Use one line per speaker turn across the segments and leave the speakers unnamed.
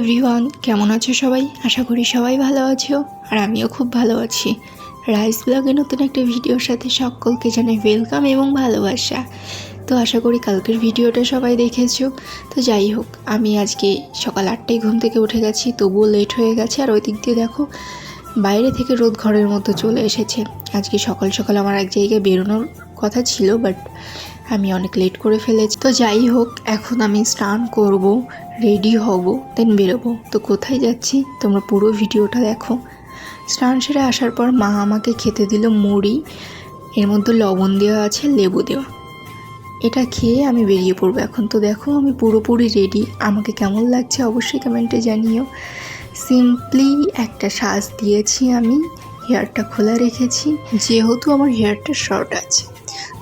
Everyone কেমন আছো সবাই? আশা করি সবাই ভালো আছো, আর আমিও খুব ভালো আছি। রাইস ব্লগে নতুন একটা ভিডিওর সাথে সকলকে জানাই ওয়েলকাম এবং ভালোবাসা। তো আশা করি কালকের ভিডিওটা সবাই দেখেছ। তো যাই হোক, আমি আজকে সকাল আটটায় ঘুম থেকে উঠে গেছি, তবুও লেট হয়ে গেছে। আর ওই দিক দিয়ে দেখো, বাইরে থেকে রোদ ঘরের মতো চলে এসেছে। আজকে সকাল সকাল আমার এক জায়গায় বেরোনোর কথা ছিল বাট আমি অনেক লেট করে ফেলেছি। তো যাই হোক, এখন আমি স্নান করব রেডি হব দেন বেরোবো। তো কোথায় যাচ্ছি? তোমরা পুরো ভিডিওটা দেখো। স্নান সেরে আসার পর মা আমাকে খেতে দিল মুড়ি, এর মধ্যে লবণ দেওয়া আছে, লেবু দেওয়া। এটা খেয়ে আমি বেরিয়ে পড়ব এখন। তো দেখো, আমি পুরোপুরি রেডি আমাকে কেমন লাগছে অবশ্যই কমেন্টে জানিও। সিম্পলি একটা শ্বাস দিয়েছি আমি হেয়ারটা খোলা রেখেছি। যেহেতু আমার হেয়ারটা শর্ট আছে।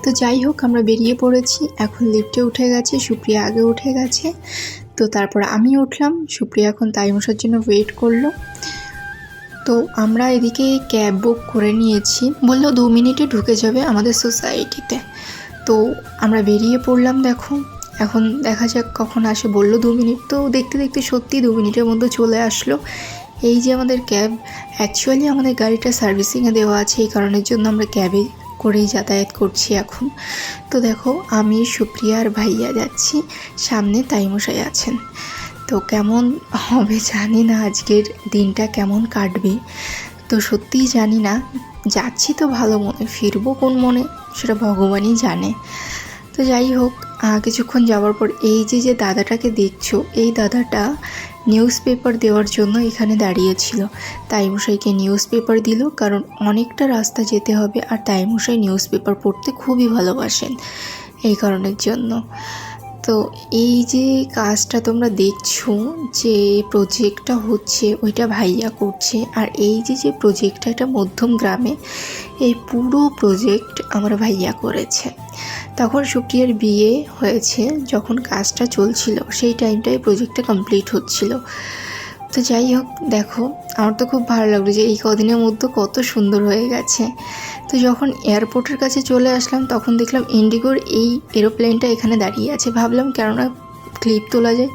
তো যাই হোক, আমরা বেরিয়ে পড়েছি। এখন লিফটে উঠে গেছে, সুপ্রিয়া আগে উঠে গেছে। তো তারপর আমি উঠলাম, সুপ্রিয়া এখন তাইমশার জন্য ওয়েট করল। তো আমরা এদিকে ক্যাব বুক করে নিয়েছি। বলল, দু মিনিটে ঢুকে যাবে আমাদের সোসাইটিতে তো আমরা বেরিয়ে পড়লাম, দেখো। এখন দেখা যাক কখন আসে। বলল, দু মিনিট। তো দেখতে দেখতে সত্যি দু মিনিটের মধ্যে চলে আসলো। এই যে আমাদের ক্যাব অ্যাকচুয়ালি আমাদের গাড়িটা সার্ভিসিংয়ে দেওয়া আছে, এই কারণের জন্য আমরা ক্যাবে করেই যাতায়াত করছি এখন। তো দেখো, আমি সুপ্রিয়া আর ভাইয়া যাচ্ছি। সামনে তাইমশাই আছেন। তো কেমন হবে জানি না আজকের দিনটা কেমন কাটবে। তো সত্যিই জানি না, যাচ্ছি তো ভালো মনে, ফিরবো কোন মনে, সেটা ভগবানই জানে। তো যাই হোক কিছুক্ষণ যাওয়ার পর এই যে যে দাদাটাকে দেখছ, এই দাদাটা নিউজ পেপার দেওয়ার জন্য এখানে দাঁড়িয়েছিল। তাইমশাইকে নিউজ পেপার দিল, কারণ অনেকটা রাস্তা যেতে হবে, আর তাইমশাই নিউজ পেপার পড়তে খুবই ভালোবাসেন এই কারণের জন্য। তো এই যে কাজটা তোমরা দেখছ যে প্রজেক্টটা হচ্ছে, ওইটা ভাইয়া করছে। আর এই যে যে প্রজেক্টটা এটা মধ্যম গ্রামে, এই পুরো প্রজেক্ট আমার ভাইয়া করেছে। তখন সুপ্রিয়ার বিয়ে হয়েছে, যখন কাজটা চলছিল, সেই টাইমটাই প্রজেক্টটা কমপ্লিট হচ্ছিল। তো যাই হোক, দেখো, আমার তো খুব ভালো লাগল যে এই কদিনের মধ্যে কত সুন্দর হয়ে গেছে। তো যখন এয়ারপোর্টের কাছে চলে আসলাম, তখন দেখলাম ইন্ডিগোর এই এরোপ্লেনটা এখানে দাঁড়িয়ে আছে। ভাবলাম, কেননা ক্লিপ তোলা যায়।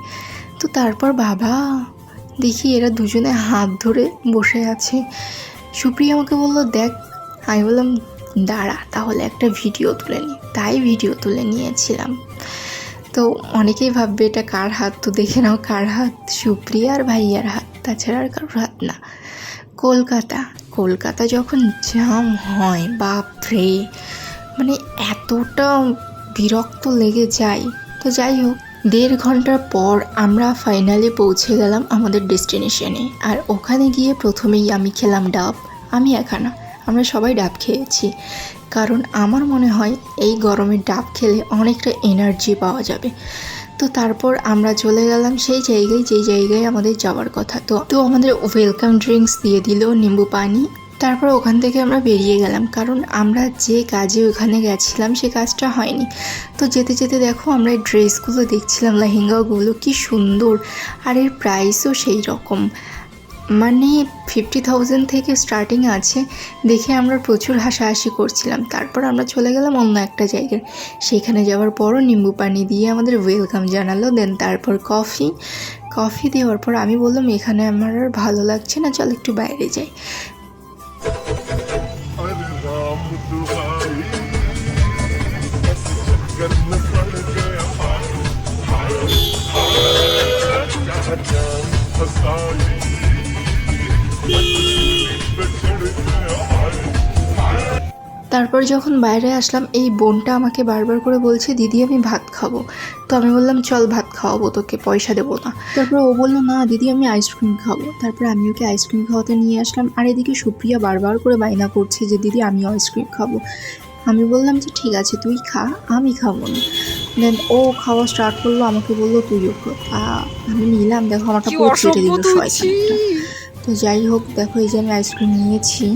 তো তারপর বাবা, দেখি এরা দুজনে হাত ধরে বসে আছে। সুপ্রিয়া আমাকে বলল, দেখ। আমি বললাম, দাঁড়া, তাহলে একটা ভিডিও তুলে নিই তাই ভিডিও তুলে নিয়েছিলাম। তো অনেকেই ভাববে, এটা কার হাত? তো দেখে নাও, কার হাত? সুপ্রিয়া আর ভাইয়ার হাত, তাছাড়া আর কারোর হাত না। কলকাতা। কলকাতা যখন জাম হয়, বাপরে! মানে এতটা বিরক্ত লেগে যায়। তো যাই হোক, দেড় ঘণ্টার পর আমরা ফাইনালি পৌঁছে গেলাম আমাদের ডেস্টিনেশনে আর ওখানে গিয়ে প্রথমেই আমি খেলাম ডাব। আমি একা না, আমরা সবাই ডাব খেয়েছি। কারণ আমার মনে হয় এই গরমে ডাব খেলে অনেকটা এনার্জি পাওয়া যাবে। তো তারপর আমরা চলে গেলাম সেই জায়গায় যেই জায়গায় আমাদের যাওয়ার কথা। তো তো আমাদের ওয়েলকাম ড্রিঙ্কস দিয়ে দিল নিম্বু পানি। তারপর ওখান থেকে আমরা বেরিয়ে গেলাম, কারণ আমরা যে কাজে ওখানে গেছিলাম সে কাজটা হয়নি। তো যেতে যেতে দেখো আমরা ড্রেসগুলো দেখছিলাম, লেহেঙ্গাগুলো কি সুন্দর। আর এর প্রাইসও সেই রকম। মানে ফিফটি থাউজেন্ড থেকে স্টার্টিং আছে দেখে আমরা প্রচুর হাসাহাসি করছিলাম তারপর আমরা চলে গেলাম অন্য একটা জায়গায় সেখানে যাওয়ার পরও নিম্বু পানি দিয়ে আমাদের ওয়েলকাম জানালো দেন তারপর কফি কফি দেওয়ার পর আমি বললাম এখানে আমার আর ভালো লাগছে না চল একটু বাইরে যাই তারপর যখন বাইরে আসলাম এই বোনটা আমাকে বারবার করে বলছে দিদি আমি ভাত খাব। তো আমি বললাম চল ভাত খাওয়াবো তোকে পয়সা দেবো না। তারপর ও বলল না দিদি আমি আইসক্রিম খাব। তারপর আমি ওকে আইসক্রিম খাওয়াতে নিয়ে আসলাম। আর এদিকে সুপ্রিয়া বারবার করে বায়না করছে যে দিদি আমি আইসক্রিম খাব। আমি বললাম যে ঠিক আছে তুই খা আমি খাব না। দেন ও খাওয়া স্টার্ট করল আমাকে বলল তুইও খা। আমি নিলাম দেখো আমারটা পুরো ছেড়ে দিল তো যাই হোক, দেখো এই যে আমি আইসক্রিম নিয়েছি।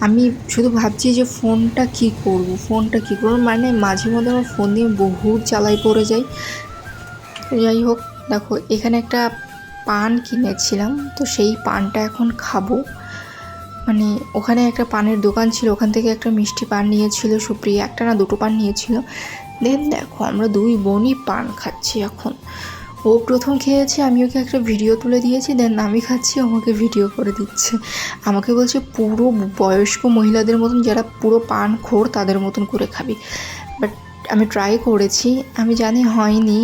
আমি শুধু ভাবছি যে ফোনটা কি করব, ফোনটা কি করব? মানে মাঝে মধ্যে আমার ফোন দিয়ে বহু চালাই পড়ে যাই। যাই হোক, দেখো এখানে একটা পান কিনেছিলাম, তো সেই পানটা এখন খাব। মানে ওখানে একটা পানের দোকান ছিল, ওখান থেকে একটা মিষ্টি পান নিয়েছিল সুপ্রিয়া, একটা না দুটো পান নিয়েছিল। দেন দেখো, আমরা দুই বোনই পান খাচ্ছি এখন। ও প্রথম খেয়েছে আমি ওকে একটা ভিডিও তুলে দিয়েছি দেন আমি খাচ্ছি আমাকে ভিডিও করে দিচ্ছে। আমাকে বলছে, পুরো বয়স্ক মহিলাদের মতন, যারা পুরো পান খোর, তাদের মতন করে খাবি। বাট আমি ট্রাই করেছি, আমি জানি হয়নি।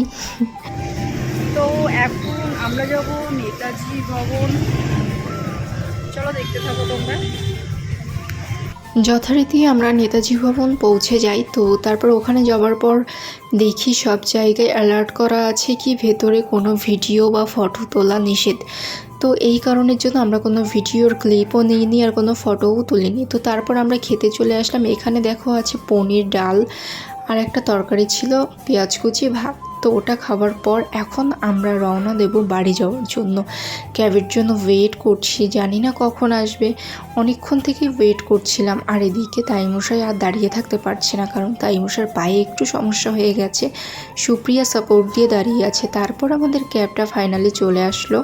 তো এখন আমরা যাব নেতাজি ভবন। চলো দেখতে থাকো তোমরা।
যথারীতি আমরা নেতাজি ভবন পৌঁছে যাই। তো তারপর ওখানে যাওয়ার পর দেখি সব জায়গায় অ্যালার্ট করা আছে কি ভেতরে কোনো ভিডিও বা ফটো তোলা নিষেধ। তো এই কারণের জন্য আমরা কোনো ভিডিওর ক্লিপও নিইনি আর কোনো ফটোও তুলিনি। তো তারপর আমরা খেতে চলে আসলাম। এখানে দেখো আছে পনির ডাল, আর একটা তরকারি ছিল পেঁয়াজ কুচি ভাত। তো ওটা খাবার পর এখন আমরা রওনা দেব বাড়ি যাওয়ার জন্য। ক্যাবের জন্য ওয়েট করছি, জানি না কখন আসবে। অনেকক্ষণ থেকে ওয়েট করছিলাম, আর এদিকে তাইমশাই আর দাঁড়িয়ে থাকতে পারছে না, কারণ তাইমশার পায়ে একটু সমস্যা হয়ে গেছে। সুপ্রিয়া সাপোর্ট দিয়ে দাঁড়িয়ে আছে, তারপর আমাদের ক্যাবটা ফাইনালি চলে আসলো।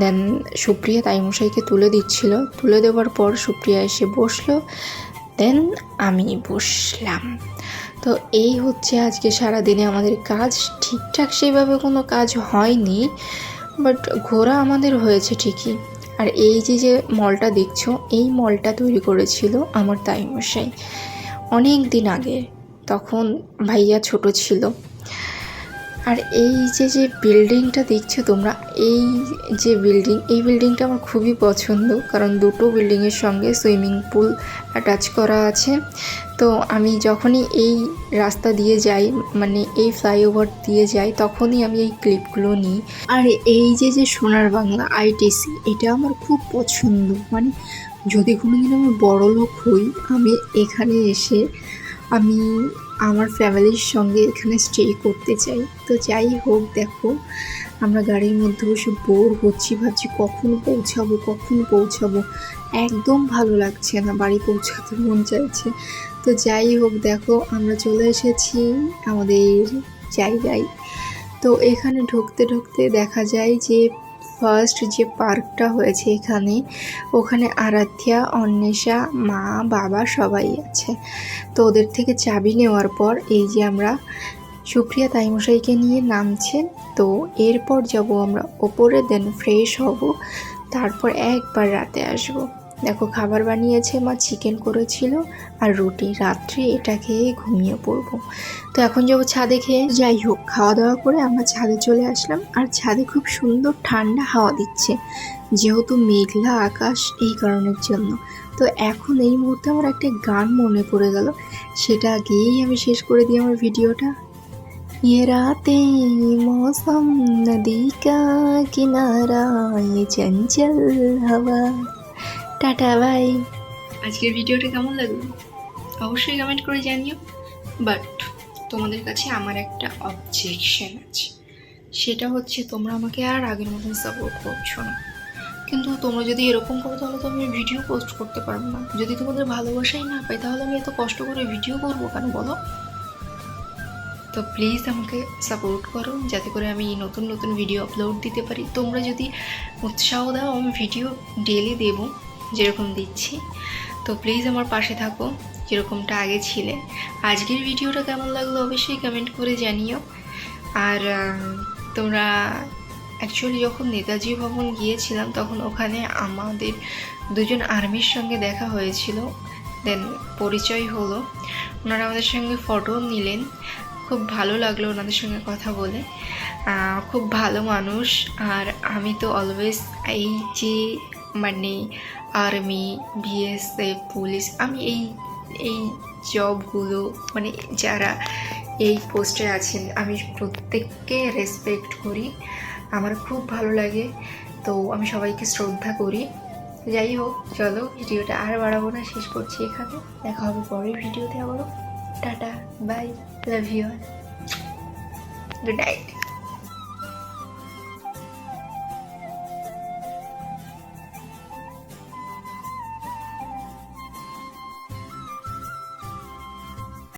দেন সুপ্রিয়া তাইমশাইকে তুলে দিচ্ছিল। তুলে দেওয়ার পর সুপ্রিয়া এসে বসল। দেন আমি বসলাম। তো এই হচ্ছে আজকে সারাদিনে আমাদের কাজ। ঠিকঠাক সেইভাবে কোনো কাজ হয়নি বাট ঘোরা আমাদের হয়েছে ঠিকই। আর এই যে যে মলটা দেখছ, এই মলটা তৈরি করেছিল আমার তাইমশাই। অনেক দিন আগে, তখন ভাইয়া ছোট ছিল। আর এই যে যে বিল্ডিংটা দেখছ তোমরা, এই যে বিল্ডিং এই বিল্ডিংটা আমার খুবই পছন্দ, কারণ দুটো বিল্ডিংয়ের সঙ্গে সুইমিং পুল অ্যাটাচ করা আছে। তো আমি যখনই এই রাস্তা দিয়ে যাই মানে এই ফ্লাইওভার দিয়ে যাই, তখনই আমি এই ক্লিপগুলো নিই। আর এই যে যে সোনার বাংলা আইটিসি এটা আমার খুব পছন্দ। মানে যদি কোনোদিন আমি বড় লোক হই, আমি এখানে এসে আমি আমার ফ্যামিলির সঙ্গে এখানে স্টে করতে চাই। তো যাই হোক, দেখো, আমরা গাড়ির মধ্যে বসে বোর হচ্ছি, ভাবছি কখন পৌঁছাবো কখন পৌঁছাবো। একদম ভালো লাগছে না বাড়ি পৌঁছাতে, মন চাইছে। তো যাই হোক, দেখো, আমরা চলে এসেছি আমাদের জায়গায়। তো এখানে ঢুকতে ঢুকতে দেখা যায় যে ফার্স্ট যে পার্কটা হয়েছে এখানে, ওখানে আরাধ্যা, অন্বেষা, মা, বাবা সবাই আছে। তো ওদের থেকে চাবি নেওয়ার পর এই যে আমরা সুপ্রিয়া তাইমশাইকে নিয়ে নামছে তো এরপর যাব আমরা ওপরে দেন ফ্রেশ হব, তারপর একবার রাতে আসব। দেখো খাবার বানিয়েছে মা চিকেন করেছিল আর রুটি রাত্রে এটা খেয়ে ঘুমিয়ে পড়বো তো এখন যাবো ছাদে খেয়ে যাই হোক খাওয়া দাওয়া করে আমরা ছাদে চলে আসলাম আর ছাদে খুব সুন্দর ঠান্ডা হাওয়া দিচ্ছে যেহেতু মেঘলা আকাশ এই কারণের জন্য তো এখন এই মুহূর্তে আমার একটা গান মনে পড়ে গেল সেটা গিয়েই আমি শেষ করে দিই আমার ভিডিওটা ये रातें मौसम नदी का किनारा ये चंचल हवा টাটা, বাই। আজকের ভিডিওটা কেমন লাগল? অবশ্যই কমেন্ট করে জানিও। বাট তোমাদের কাছে আমার একটা অবজেকশন আছে। সেটা হচ্ছে, তোমরা আমাকে আর আগের মতন সাপোর্ট করছ না। কিন্তু তোমরা যদি এরকম করো, তাহলে তো আমি ভিডিও পোস্ট করতে পারব না। যদি তোমাদের ভালোবাসাই না পাই, তাহলে আমি এত কষ্ট করে ভিডিও করব কেন, বলো? তো প্লিজ আমাকে সাপোর্ট করো, যাতে করে আমি নতুন নতুন ভিডিও আপলোড দিতে পারি। তোমরা যদি উৎসাহ দাও, আমি ভিডিও ডেলি দেব। যেরকম দিচ্ছি। তো প্লিজ আমার পাশে থাকো, যেরকমটা আগে ছিলে। আজকের ভিডিওটা কেমন লাগল অবশ্যই কমেন্ট করে জানিও। আর তোমরা অ্যাকচুয়ালি যখন নেতাজি ভবন গিয়েছিলাম, তখন ওখানে আমাদের দুজন আর্মির সঙ্গে দেখা হয়েছিল। দেন পরিচয় হলো। ওনারা আমাদের সঙ্গে ফটো নিলেন। খুব ভালো লাগল ওনাদের সঙ্গে কথা বলে। খুব ভালো মানুষ। আর আমি তো অলওয়েজ এই যে মানে আর্মি বিএসএফ পুলিশ আমি এই এই জবগুলো মানে যারা এই পোস্টে আছেন, আমি প্রত্যেককে রেসপেক্ট করি। আমার খুব ভালো লাগে। তো আমি সবাইকে শ্রদ্ধা করি। যাই হোক, চলো ভিডিওটা আর বাড়াবো না, শেষ করছি এখানে। দেখা হবে পরের ভিডিওতে আবারও। Tata bye love you good night